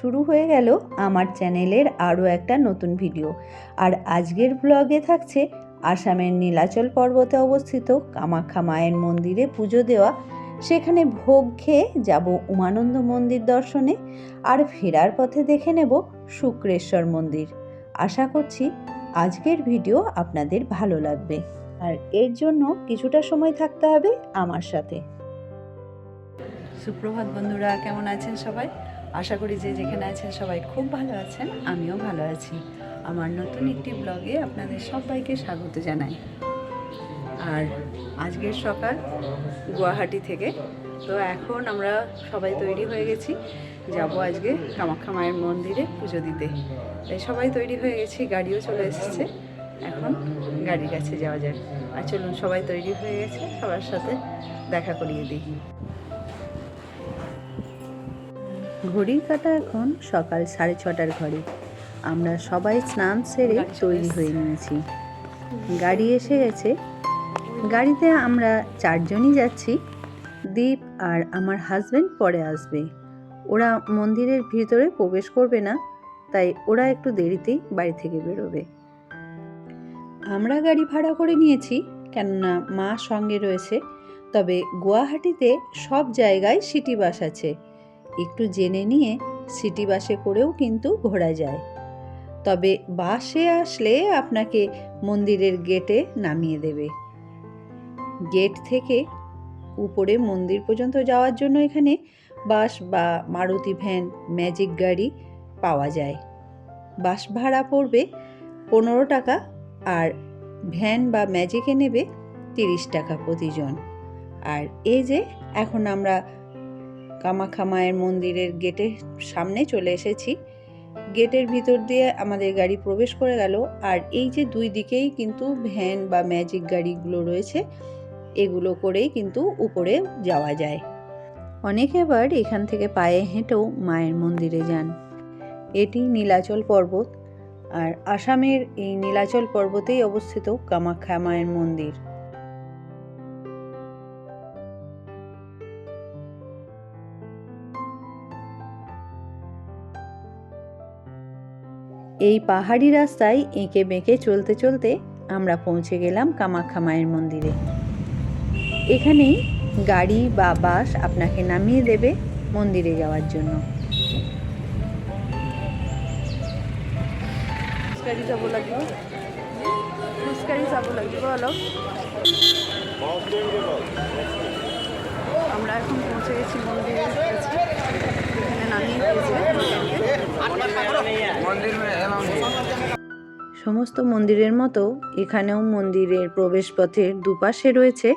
শুরু হয়ে গেল আমার চ্যানেলের আরও একটা নতুন ভিডিও। আর আজকের ব্লগে থাকছে আসামের নীলাচল পর্বতে অবস্থিত কামাখ্যা মায়ের মন্দিরে পুজো দেওয়া। সেখানে ভোগ খেয়ে যাব উমানন্দ মন্দির দর্শনে আর ফেরার পথে দেখে নেব শুক্রেশ্বর মন্দির। আশা করছি আজকের ভিডিও আপনাদের ভালো লাগবে। আর এর জন্য কিছুটা সময় থাকতে হবে আমার সাথে। সুপ্রভাত বন্ধুরা, কেমন আছেন সবাই? আশা করি যে যেখানে আছেন সবাই খুব ভালো আছেন, আমিও ভালো আছি। আমার নতুন একটি ব্লগে আপনাদের সবাইকে স্বাগত জানাই। আর আজকের সকাল গুয়াহাটি থেকে, তো এখন আমরা সবাই তৈরি হয়ে গেছি, যাব আজকে কামাখ্যা মায়ের মন্দিরে পুজো দিতে। তাই সবাই তৈরি হয়ে গেছি, গাড়িও চলে এসেছে। এখন গাড়ির কাছে যাওয়া যায় আর চলুন, সবাই তৈরি হয়ে গেছে, সবার সাথে দেখা করিয়ে দিই। ঘড়ির কাটা এখন সকাল সাড়ে ছটার ঘরে আমরা সবাই স্নান সেরে তৈরি হয়ে নিয়েছি। গাড়ি এসে গেছে। গাড়িতে আমরা চারজনই যাচ্ছি। দীপ আর আমার হাজবেন্ড পরে আসবে। ওরা মন্দিরের ভিতরে প্রবেশ করবে না, তাই ওরা একটু দেরিতেই বাড়ি থেকে বেরোবে। আমরা গাড়ি ভাড়া করে নিয়েছি, কেননা মা সঙ্গে রয়েছে। তবে গুয়াহাটিতে সব জায়গায় সিটি বাস আছে। একটু জেনে নিয়ে সিটি বাসে করেও কিন্তু ঘোরা যায়। তবে বাসে আসলে আপনাকে মন্দিরের গেটে নামিয়ে দেবে। গেট থেকে উপরে মন্দির পর্যন্ত যাওয়ার জন্য এখানে বাস বা মারুতি ভ্যান, ম্যাজিক গাড়ি পাওয়া যায়। বাস ভাড়া পড়বে পনেরো টাকা আর ভ্যান বা ম্যাজিকে নেবে তিরিশ টাকা প্রতিজন। আর এই যে, এখন আমরা কামাখ্যা মায়ের মন্দিরের গেটের সামনে চলে এসেছি। গেটের ভিতর দিয়ে আমাদের গাড়ি প্রবেশ করে গেল। আর এই যে দুই দিকেই কিন্তু ভ্যান বা ম্যাজিক গাড়িগুলো রয়েছে, এগুলো করেই কিন্তু উপরে যাওয়া যায়। অনেকে আবার এখান থেকে পায়ে হেঁটেও মায়ের মন্দিরে যান। এটি নীলাচল পর্বত। আর আসামের এই নীলাচল পর্বতেই অবস্থিত কামাখ্যা মায়ের মন্দির। এই পাহাড়ি রাস্তায় এঁকে বেঁকে চলতে চলতে আমরা পৌঁছে গেলাম কামাখ্যা মায়ের মন্দিরে। এখানেই গাড়ি বা বাস আপনাকে নামিয়ে দেবে মন্দিরে যাওয়ার জন্য। আমরা এখন পৌঁছে গেছি মন্দিরের কাছে সমস্ত মন্দিরের মতো এখানেও মন্দিরের প্রবেশপথের দুপাশে রয়েছে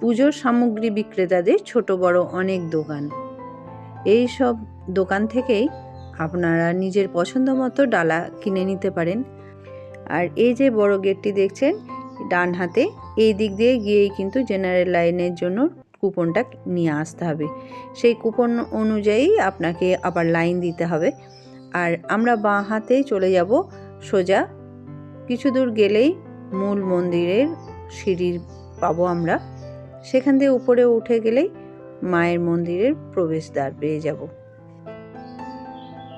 পুজোর সামগ্রী বিক্রেতাদের ছোট বড় অনেক দোকান। এই সব দোকান থেকেই আপনারা নিজের পছন্দ মতো ডালা কিনে নিতে পারেন। আর এই যে বড় গেটটি দেখছেন ডান হাতে এই দিক দিয়ে গিয়েই কিন্তু জেনারেল লাইনের জন্য কুপনটা নিয়ে আসতে হবে। সেই কুপন অনুযায়ী আপনাকে আবার লাইন দিতে হবে। আর আমরা বাঁ হাতে চলে যাব সোজা। কিছু দূর গেলেই মূল মন্দিরের সিঁড়ির পাবো আমরা। সেখান দিয়ে উপরে উঠে গেলেই মায়ের মন্দিরের প্রবেশদ্বার পেয়ে যাব।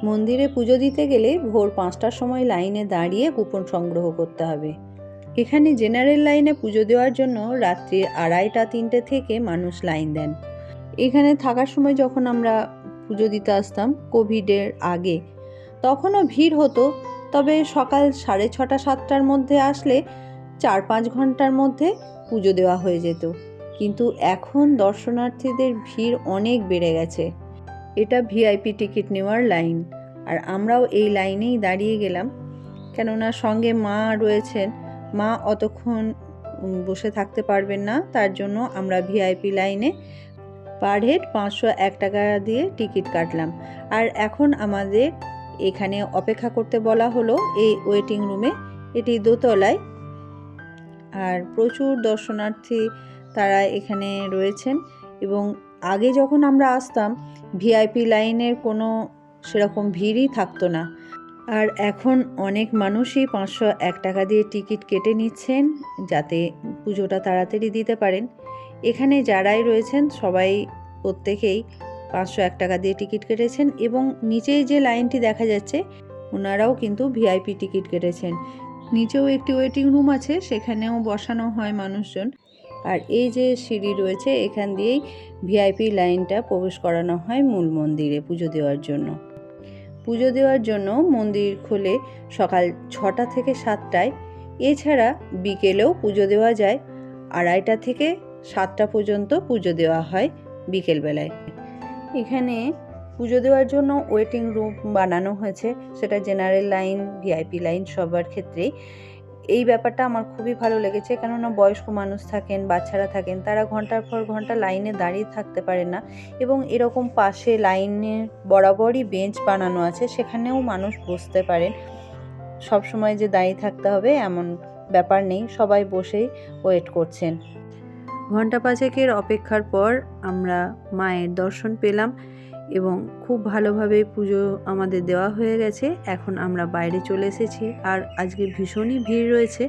মন্দিরে পুজো দিতে গেলে ভোর পাঁচটার সময় লাইনে দাঁড়িয়ে কুপন সংগ্রহ করতে হবে। এখানে জেনারেল লাইনে পুজো দেওয়ার জন্য রাত্রি আড়াইটা, তিনটে থেকে মানুষ লাইন দেন। এখানে থাকার সময় যখন আমরা পুজো দিতে আসতাম কোভিডের আগে, তখনও ভিড় হতো, তবে সকাল সাড়ে ছটা, সাতটার মধ্যে আসলে চার, পাঁচ ঘণ্টার মধ্যে পুজো দেওয়া হয়ে যেত। কিন্তু এখন দর্শনার্থীদের ভিড় অনেক বেড়ে গেছে। এটা ভিআইপি টিকিট নেওয়ার লাইন আর আমরাও এই লাইনেই দাঁড়িয়ে গেলাম। কেননা সঙ্গে মা রয়েছেন মা অতক্ষণ বসে থাকতে পারবেন না। তার জন্য আমরা ভিআইপি লাইনে পার হেড পাঁচশো এক টাকা দিয়ে টিকিট কাটলাম। আর এখন আমাদের এখানে অপেক্ষা করতে বলা হলো এই ওয়েটিং রুমে এটি দোতলায়। আর প্রচুর দর্শনার্থী তারা এখানে রয়েছেন। এবং আগে যখন আমরা আসতাম ভিআইপি লাইনের কোনো সেরকম ভিড়ই থাকতো না। আর এখন অনেক মানুষই পাঁচশো এক টাকা দিয়ে টিকিট কেটে নিচ্ছেন যাতে পুজোটা তাড়াতাড়ি দিতে পারেন। এখানে যারাই রয়েছেন, সবাই প্রত্যেকেই পাঁচশো এক টাকা দিয়ে টিকিট কেটেছেন এবং নিচেই যে লাইনটি দেখা যাচ্ছে, ওনারাও কিন্তু ভিআইপি টিকিট কেটেছেন। নিচেও একটি ওয়েটিং রুম আছে, সেখানেও বসানো হয় মানুষজন। আর এই যে সিঁড়ি রয়েছে, এখান দিয়েই ভিআইপি লাইনটা প্রবেশ করানো হয় মূল মন্দিরে পুজো দেওয়ার জন্য। পুজো দেওয়ার জন্য মন্দির খোলে সকাল ছটা থেকে সাতটায়। এছাড়া বিকেলেও পুজো দেওয়া যায়। আড়াইটা থেকে সাতটা পর্যন্ত পুজো দেওয়া হয় বিকেলবেলায়। এখানে পুজো দেওয়ার জন্য ওয়েটিং রুম বানানো হয়েছে। সেটা জেনারেল লাইন ভিআইপি লাইন সবার ক্ষেত্রেই। এই ব্যাপারটা আমার খুবই ভালো লেগেছে। কেননা বয়স্ক মানুষ থাকেন, বাচ্চারা থাকেন, তারা ঘণ্টার পর ঘণ্টা লাইনে দাঁড়িয়ে থাকতে পারেন না এবং এরকম পাশে লাইনের বরাবরই বেঞ্চ বানানো আছে, সেখানেও মানুষ বসতে পারেন। সব সময় যে দাঁড়িয়ে থাকতে হবে এমন ব্যাপার নেই, সবাই বসেই ওয়েট করছেন। ঘণ্টা পাঁচেকের অপেক্ষার পর আমরা মায়ের দর্শন পেলাম। এবং খুব ভালোভাবে পুজো আমাদের দেওয়া হয়ে গেছে। এখন আমরা বাইরে চলে এসেছি আর আজকে ভীষণই ভিড় রয়েছে।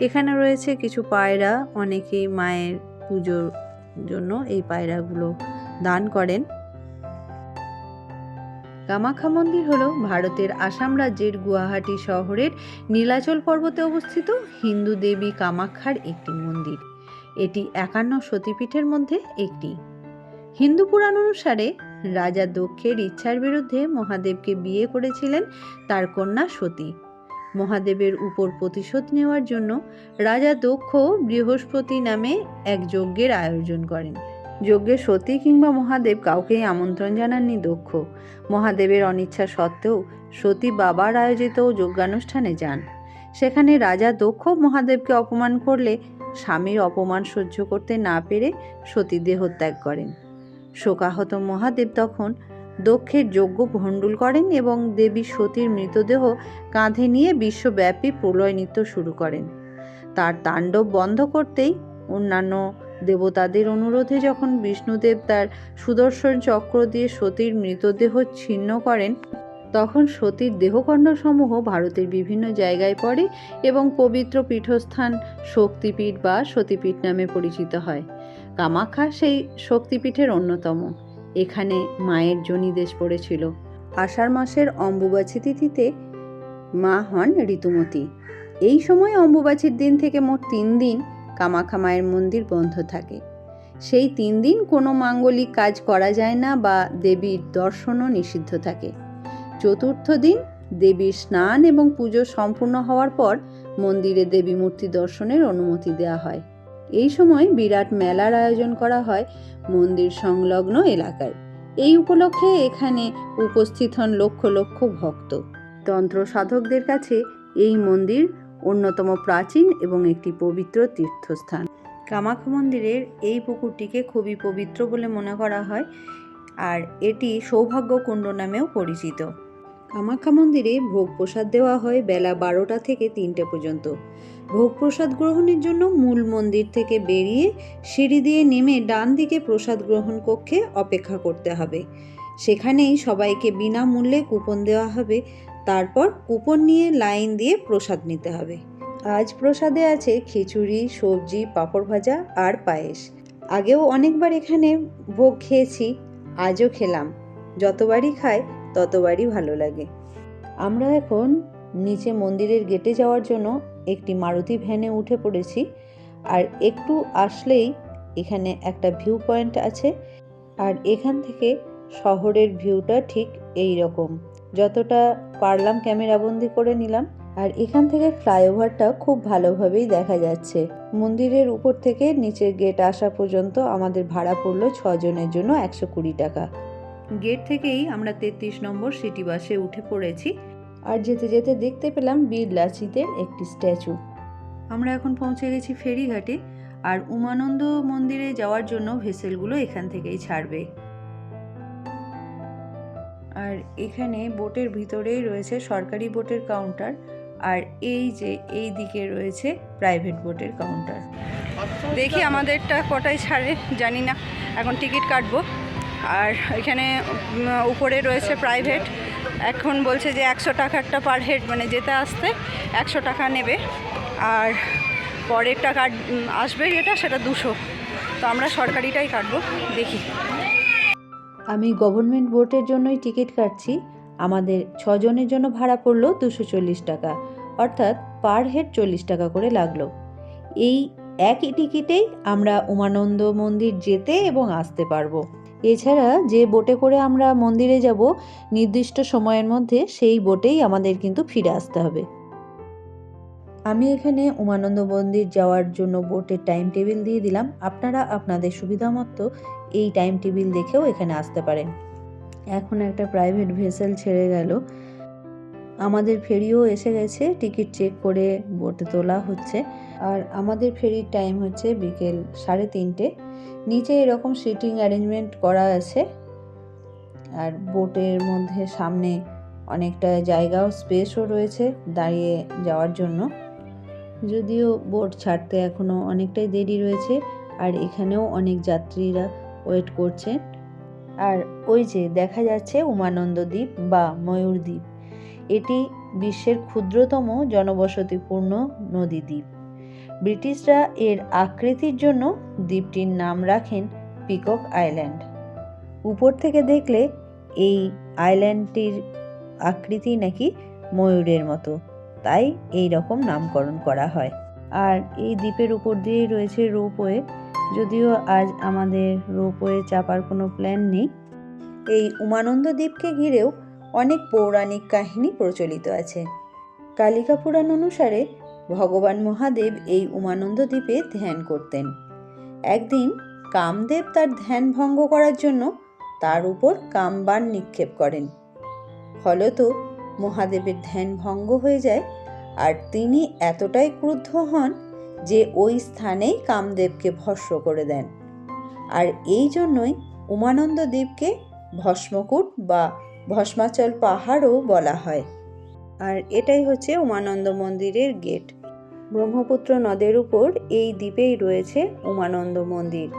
এখানে রয়েছে কিছু পায়রা, অনেকেই মায়ের পুজোর জন্য এই পায়রাগুলো দান করেন। কামাখ্যা মন্দির হলো ভারতের আসাম রাজ্যের গুয়াহাটি শহরের নীলাচল পর্বতে অবস্থিত হিন্দু দেবী কামাখ্যার একটি মন্দির। এটি একান্ন সতীপীঠের মধ্যে একটি। হিন্দু পুরাণ অনুসারে রাজা দক্ষের ইচ্ছার বিরুদ্ধে মহাদেবকে বিয়ে করেছিলেন তার কন্যা সতী। মহাদেবের উপর প্রতিশোধ নেওয়ার জন্য রাজা দক্ষ বৃহস্পতি নামে এক যজ্ঞের আয়োজন করেন। যজ্ঞে সতী কিংবা মহাদেব কাউকেই আমন্ত্রণ জানাননি দক্ষ মহাদেবের অনিচ্ছা সত্ত্বেও সতী বাবার আয়োজিত যজ্ঞানুষ্ঠানে যান। সেখানে রাজা দক্ষ মহাদেবকে অপমান করলে স্বামীর অপমান সহ্য করতে না পেরে সতী দেহত্যাগ করেন। শোকাহত মহাদেব তখন দক্ষের যজ্ঞ ভণ্ডুল করেন এবং দেবী সতীর মৃতদেহ কাঁধে নিয়ে বিশ্বব্যাপী প্রলয় নৃত্য শুরু করেন। তার তাণ্ডব বন্ধ করতেই অন্যান্য দেবতাদের অনুরোধে যখন বিষ্ণুদেব তার সুদর্শন চক্র দিয়ে সতীর মৃতদেহ ছিন্ন করেন, তখন সতীর দেহখণ্ডসমূহ ভারতের বিভিন্ন জায়গায় পড়ে এবং পবিত্র পীঠস্থান শক্তিপীঠ বা সতীপীঠ নামে পরিচিত হয়। কামাখ্যা সেই শক্তিপীঠের অন্যতম। এখানে মায়ের জনিদেশ পড়েছিল। আষাঢ় মাসের অম্বুবাচী তিথিতে মা হন ঋতুমতী। এই সময় অম্বুবাচীর দিন থেকে মোট তিন দিন কামাখ্যা মায়ের মন্দির বন্ধ থাকে। সেই তিন দিন কোনো মাঙ্গলিক কাজ করা যায় না বা দেবীর দর্শনও নিষিদ্ধ থাকে। চতুর্থ দিন দেবীর স্নান এবং পুজো সম্পূর্ণ হওয়ার পর মন্দিরে দেবী মূর্তি দর্শনের অনুমতি দেওয়া হয়। এই সময় বিরাট মেলার আয়োজন করা হয় মন্দির সংলগ্ন এলাকায়। এই উপলক্ষে এখানে উপস্থিত হন লক্ষ লক্ষ ভক্ত। তন্ত্র সাধকদের কাছে এই মন্দির অন্যতম প্রাচীন এবং একটি পবিত্র তীর্থস্থান। কামাখ্যা মন্দিরের এই পুকুরটিকে খুবই পবিত্র বলে মনে করা হয় আর এটি সৌভাগ্য কুণ্ড নামেও পরিচিত। কামাখ্যা মন্দিরে ভোগ প্রসাদ দেওয়া হয় বেলা বারোটা থেকে তিনটে পর্যন্ত। ভোগ প্রসাদ গ্রহণের জন্য মূল মন্দির থেকে বেরিয়ে সিঁড়ি দিয়ে নেমে ডান দিকে প্রসাদ গ্রহণ কক্ষে অপেক্ষা করতে হবে। সেখানেই সবাইকে বিনামূল্যে কুপন দেওয়া হবে। তারপর কুপন নিয়ে লাইন দিয়ে প্রসাদ নিতে হবে। আজ প্রসাদে আছে খিচুড়ি, সবজি, পাঁপড় ভাজা আর পায়েস। আগেও অনেকবার এখানে ভোগ খেয়েছি, আজও খেলাম। যতবারই খাই, ততবারই ভালো লাগে। আমরা এখন নিচে মন্দিরের গেটে যাওয়ার জন্য একটি মারুতি ভ্যানে উঠে পড়েছি। আর একটু আসলেই এখানে একটা ভিউ পয়েন্ট আছে। আর এখান থেকে শহরের ভিউটা ঠিক এই রকম যতটা পারলাম ক্যামেরাবন্দি করে নিলাম। আর এখান থেকে ফ্লাইওভারটা খুব ভালোভাবেই দেখা যাচ্ছে। মন্দিরের উপর থেকে নিচের গেট আসা পর্যন্ত আমাদের ভাড়া পড়ল ছজনের জন্য একশো কুড়ি টাকা। গেট থেকেই আমরা তেত্রিশ নম্বর সিটি বাসে উঠে পড়েছি। আর যেতে যেতে দেখতে পেলাম বীর লাচিতের একটি স্ট্যাচু। আমরা এখন পৌঁছে গেছি ফেরিঘাটে আর উমানন্দ মন্দিরে যাওয়ার জন্য ভেসেলগুলো এখান থেকেই ছাড়বে। আর এখানে বোটের ভিতরেই রয়েছে সরকারি বোটের কাউন্টার আর এই যে এই দিকে রয়েছে প্রাইভেট বোটের কাউন্টার। দেখি আমাদেরটা কটায় ছাড়ে, জানি না। এখন টিকিট কাটবো। আর এখানে উপরে রয়েছে প্রাইভেট। এখন বলছে যে একশো টাকারটা পার হেড মানে যেতে আসতে একশো টাকা নেবে। আর পরেরটা কাট আসবে যেটা, সেটা দুশো। তো আমরা সরকারিটাই কাটবো, দেখি। আমি গভর্নমেন্ট বোটের জন্যই টিকিট কাটছি। আমাদের ছজনের জন্য ভাড়া পড়ল দুশো চল্লিশ টাকা। অর্থাৎ পার হেড চল্লিশ টাকা করে লাগল। এই একই টিকিটেই আমরা উমানন্দ মন্দির যেতে এবং আসতে পারব। এছাড়া যে বোটে করে আমরা মন্দিরে যাব, নির্দিষ্ট সময়ের মধ্যে সেই বোটেই আমাদের কিন্তু ফিরে আসতে হবে। আমি এখানে উমানন্দ মন্দির যাওয়ার জন্য বোটের টাইম টেবিল দিয়ে দিলাম। আপনারা আপনাদের সুবিধা মতো এই টাইম টেবিল দেখেও এখানে আসতে পারেন। এখন একটা প্রাইভেট ভেসেল ছেড়ে গেল। আমাদের ফেরিও এসে গেছে, টিকিট চেক করে বোটে তোলা হচ্ছে। আর আমাদের ফেরির টাইম হচ্ছে বিকেল সাড়ে তিনটে। নিচে এরকম সিটিং অ্যারেঞ্জমেন্ট করা আছে। আর বোটের মধ্যে সামনে অনেকটা জায়গাও, স্পেসও রয়েছে দাঁড়িয়ে যাওয়ার জন্য। যদিও বোট ছাড়তে এখনও অনেকটাই দেরি রয়েছে, আর এখানেও অনেক যাত্রীরা ওয়েট করছে আর ওই যে দেখা যাচ্ছে উমানন্দ দ্বীপ বা ময়ূর দ্বীপ এটি বিশ্বের ক্ষুদ্রতম জনবসতিপূর্ণ নদী দ্বীপ ব্রিটিশরা এর আকৃতির জন্য দ্বীপটির নাম রাখেন পিকক আইল্যান্ড। উপর থেকে দেখলে এই আইল্যান্ডটির আকৃতি নাকি ময়ূরের মতো, তাই এই রকম নামকরণ করা হয়। আর এই দ্বীপের উপর দিয়েই রয়েছে রোপওয়ে। যদিও আজ আমাদের রোপওয়ে চাপার কোনো প্ল্যান নেই। এই উমানন্দ দ্বীপকে ঘিরেও অনেক পৌরাণিক কাহিনী প্রচলিত আছে। কালিকা পুরাণ অনুসারে ভগবান মহাদেব এই উমানন্দ দ্বীপে ধ্যান করতেন। একদিন কামদেব তার ধ্যান ভঙ্গ করার জন্য তার উপর কামবান নিক্ষেপ করেন। ফলত মহাদেবের ধ্যান ভঙ্গ হয়ে যায় আর তিনি এতটাই ক্রুদ্ধ হন যে ওই স্থানেই কামদেবকে ভস্ম করে দেন। আর এই জন্যই উমানন্দ দ্বীপকে ভস্মকূট বা ভস্মাচল পাহাড়ও বলা হয়। আর এটাই হচ্ছে উমানন্দ মন্দিরের গেট। ব্রহ্মপুত্র নদের উপর এই দ্বীপেই রয়েছে উমানন্দ মন্দির।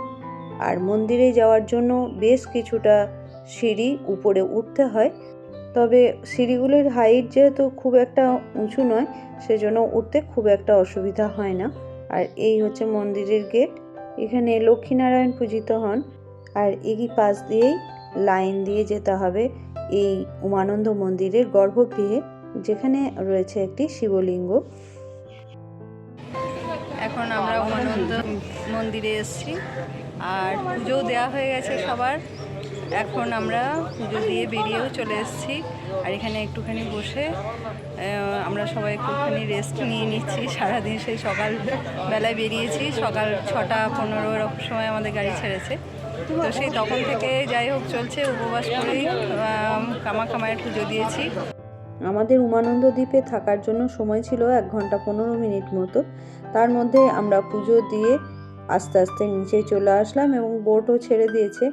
আর মন্দিরে যাওয়ার জন্য বেশ কিছুটা সিঁড়ি উপরে উঠতে হয়। তবে সিঁড়িগুলির হাইট যেহেতু খুব একটা উঁচু নয়, সেজন্য উঠতে খুব একটা অসুবিধা হয় না। আর এই হচ্ছে মন্দিরের গেট। এখানে লক্ষ্মীনারায়ণ পূজিত হন। আর এরই পাশ দিয়েই লাইন দিয়ে যেতে হবে। এই উমানন্দ মন্দিরের গর্ভগৃহে, যেখানে রয়েছে একটি শিবলিঙ্গ। এখন আমরা উমানন্দ মন্দিরে এসেছি। আর পুজো দেওয়া হয়ে গেছে সবার। এখন আমরা পুজো দিয়ে বেরিয়েও চলে এসেছি। আর এখানে একটুখানি বসে আমরা সবাই একটুখানি রেস্ট নিয়ে নিচ্ছি। সারাদিন সেই সকাল বেলায় বেরিয়েছি। সকাল ছটা পনেরো এরকম সময় আমাদের গাড়ি ছেড়েছে। তো সেই তখন থেকে যাই হোক চলছে উপবাস করেই আহ, কামাখামায়ের পুজো দিয়েছি। আমাদের উমানন্দ দ্বীপে থাকার জন্য সময় ছিল এক ঘণ্টা পনেরো মিনিট মতো। তার মধ্যে আমরা পুজো দিয়ে আস্তে আস্তে নিচে চলে আসলাম এবং বোটও ছেড়ে দিয়েছে।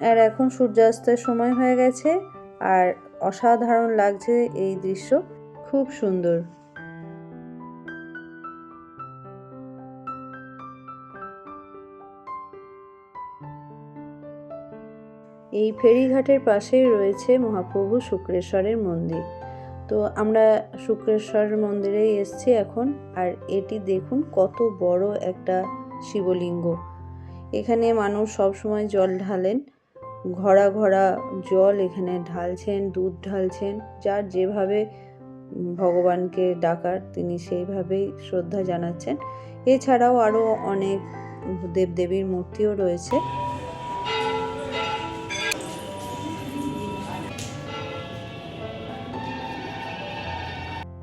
আর এখন সূর্যাস্তের সময় হয়ে গেছে আর অসাধারণ লাগছে এই দৃশ্য। খুব সুন্দর। এই ফেরিঘাটের পাশেই রয়েছে মহাপ্রভু শুক্রেশ্বরের মন্দির। তো আমরা শুক্রেশ্বর মন্দিরেই এসছি এখন, আর এটি দেখুন কত বড় একটা শিবলিঙ্গ। এখানে মানুষ সবসময় জল ঢালেন। ঘরা ঘরা জল এখানে ঢালছেন, দুধ ঢালছেন। যার যেভাবে ভগবানকে ডাকার, তিনি সেইভাবেই শ্রদ্ধা জানাচ্ছেন। এছাড়াও আরও অনেক দেবদেবীর মূর্তিও রয়েছে।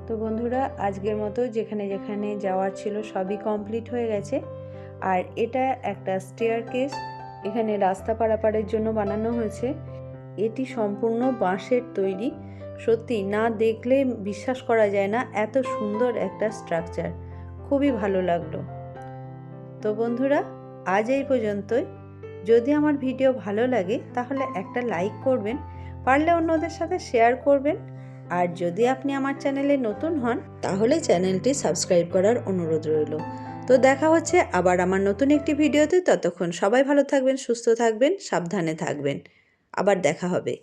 তো বন্ধুরা, আজকের মতো যেখানে যেখানে যাওয়ার ছিল সবই কমপ্লিট হয়ে গেছে। আর এটা একটা স্টেয়ার কেস এখানে রাস্তা পারাপারের জন্য বানানো হয়েছে। এটি সম্পূর্ণ বাঁশের তৈরি। সত্যি, না দেখলে বিশ্বাস করা যায় না এত সুন্দর একটা স্ট্রাকচার। খুবই ভালো লাগল। তো বন্ধুরা, আজ এই পর্যন্তই। যদি আমার ভিডিও ভালো লাগে, তাহলে একটা লাইক করবেন, পারলে অন্যদের সাথে শেয়ার করবেন। আর যদি আপনি আমার চ্যানেলে নতুন হন, তাহলে চ্যানেলটি সাবস্ক্রাইব করার অনুরোধ রইল। তো দেখা হচ্ছে আবার আমার নতুন একটি ভিডিওতে। ততক্ষণ সবাই ভালো থাকবেন, সুস্থ থাকবেন, সাবধানে থাকবেন। আবার দেখা হবে।